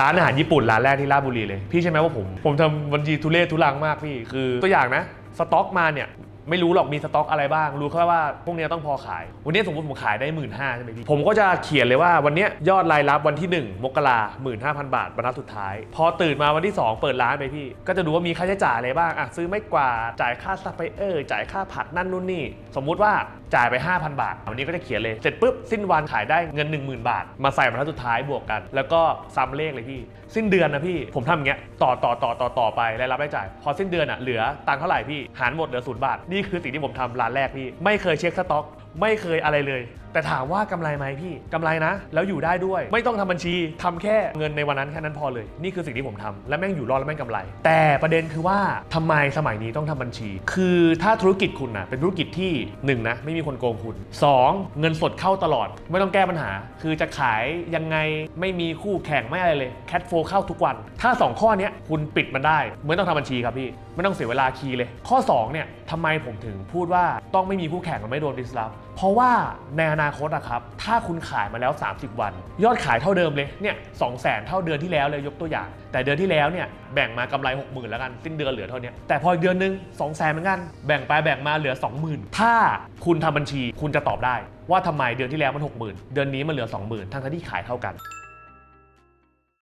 ร้านอาหารญี่ปุ่นร้านแรกที่ราชบุรีเลย พี่ใช่ไหมว่าผม ผมทำบัญชีทุเรศทุลังมากพี่ คือตัวอย่างนะ สต็อกมาเนี่ย ไม่รู้หรอกมีสต็อกอะไรบ้าง รู้แค่ว่าพวกเนี้ยต้องพอขาย วันนี้สมมติผมขายได้หมื่นห้าใช่ไหมพี่ผมก็จะเขียนเลยว่าวันนี้ยอดรายรับวันที่ 1 มกราหมื่นห้าพันบาทบรรทัดสุดท้าย พอตื่นมาวันที่ 2 เปิดร้านไปพี่ ก็จะดูว่ามีค่าใช้จ่ายอะไรบ้างอะซื้อไม่กว่าจ่ายค่าซัพพลายเออร์จ่ายค่าผักนั่นนู่นนี่ สมมุติว่าจ่ายไป 5,000 บาท วันนี้ก็จะเขียนเลยเสร็จปุ๊บสิ้นวันขายได้เงิน 10,000 บาท มาใส่บรรทัดสุดท้ายบวกกัน แล้วก็ซ้ำเลขเลยพี่ สิ้นเดือนนะพี่ผมทำอย่างเงี้ยต่อต่อต่อต่อต่อไปรายรับรายจ่าย พอสิ้นเดือนอะเหลือตังค์เท่าไหร่พี่หารหมดเหลือศูนย์บาทนี่คือสิ่งที่ผมทำร้านแรกพี่ ไม่เคยเช็คสต็อก ไม่เคยอะไรเลย แต่ถามว่ากำไรไหมพี่กำไรนะ แล้วอยู่ได้ด้วย ไม่ต้องทำบัญชีทำแค่เงินในวันนั้นแค่นั้นพอเลย นี่คือสิ่งที่ผมทำและแม่งอยู่รอดและแม่งกำไร แต่ประเด็นคือว่าทำไมสมัยนี้ต้องทำบัญชี คือถ้าธุรกิจคุณนะเป็นธุรกิจที่หนึ่งนะไม่มีคนโกงคุณสองเงินสดเข้าตลอด ไม่ต้องแก้ปัญหา คือจะขายยังไงไม่มีคู่แข่งไม่อะไรเลยแคทโฟเข้าทุกวัน ถ้า 2 ข้อนี้คุณปิดมันได้ไม่ต้องทำบัญชีครับพี่ไม่ต้องเสียเวลาคีย์เลย ข้อ2เนี่ยทำไมผมถึงพูดว่าต้องไม่มีคู่แข่งและไม่โดนดิสลอฟเพราะว่าในอนาคตอะครับถ้าคุณขายมาแล้ว 30 วัน ยอดขายเท่าเดิมเลยเนี่ยสองแสนเท่าเดือนที่แล้วเลยยกตัวอย่าง แต่เดือนที่แล้วเนี่ยแบ่งมากำไร 60,000 แล้วกัน สิ้นเดือนเหลือเท่านี้แต่พออีกเดือนนึง2 0 0แสนเหมือนกัน แบ่งไปแบ่งมาเหลือ 20,000 ถ้าคุณทำบัญชีคุณจะตอบได้ ว่าทำไมเดือนที่แล้วมัน 60,000 เดือนนี้มันเหลือ 20,000 ทั้งที่ขายเท่ากัน